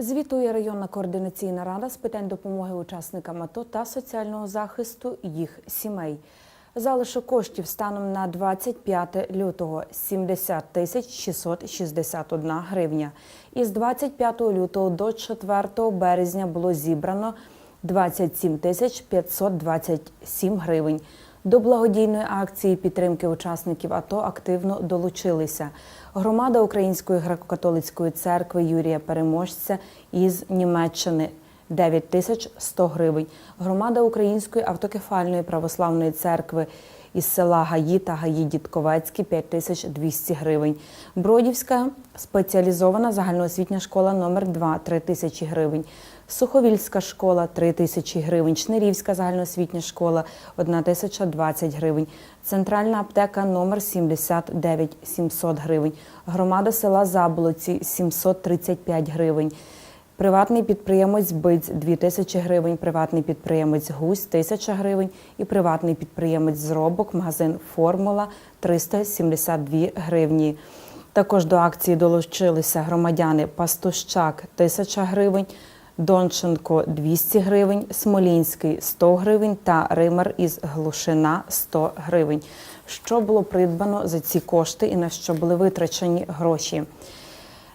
Звітує районна координаційна рада з питань допомоги учасникам АТО та соціального захисту їх сімей. Залишок коштів станом на 25 лютого 70 тисяч 661 гривня. Із 25 лютого до 4 березня було зібрано 27 тисяч 527 гривень. До благодійної акції підтримки учасників АТО активно долучилися. Громада Української греко-католицької церкви Юрія Переможця із Німеччини 9 тисяч 100 гривень, громада Української автокефальної православної церкви із села Гаї та Гаї Дідковецькі 5 тисяч 200 гривень, Бродівська спеціалізована загальноосвітня школа номер 2 3 тисячі гривень. Суховільська школа 3 тисячі гривень, Шнирівська загальноосвітня школа 1 тисяча 20 гривень, Центральна аптека номер 79 700 гривень, громада села Заболоці 735 гривень, приватний підприємець Биць 2 тисячі гривень, приватний підприємець Гусь 1000 гривень і приватний підприємець Зробок, магазин Формула 372 гривні. Також до акції долучилися громадяни Пастущак 1000 гривень, Донченко 200 гривень, Смолінський 100 гривень та Римар із Глушина 100 гривень. Що було придбано за ці кошти і на що були витрачені гроші?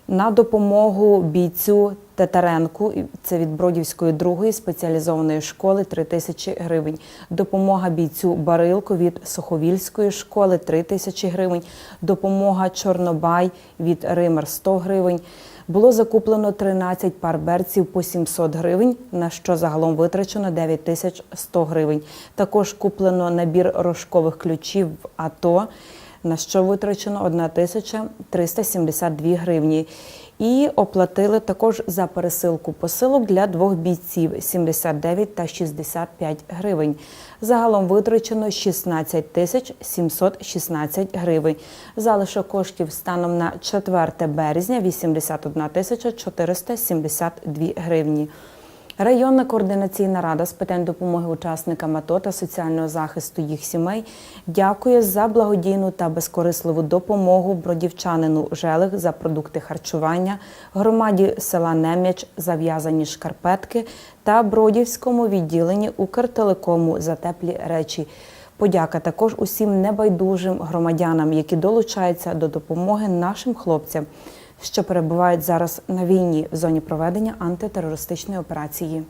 На допомогу бійцю Татаренку, це від Бродівської другої спеціалізованої школи 3 тисячі гривень. Допомога бійцю Барилко від Суховільської школи 3 тисячі гривень. Допомога Чорнобай від Ример 100 гривень. Було закуплено 13 пар берців по 700 гривень, на що загалом витрачено 9 тисяч 100 гривень. Також куплено набір рожкових ключів в АТО на що витрачено 1 тисяча 372 гривні. І оплатили також за пересилку посилок для двох бійців 79 та 65 гривень. Загалом витрачено 16 тисяч 716 гривень. Залишок коштів станом на 4 березня 81 тисяча 472 гривні. Районна координаційна рада з питань допомоги учасникам АТО та соціального захисту їх сімей дякує за благодійну та безкорисливу допомогу бродівчанину Желих за продукти харчування, громаді села Нем'яч за в'язані шкарпетки та бродівському відділенні Укртелекому за теплі речі. Подяка також усім небайдужим громадянам, які долучаються до допомоги нашим хлопцям що перебувають зараз на війні в зоні проведення антитерористичної операції.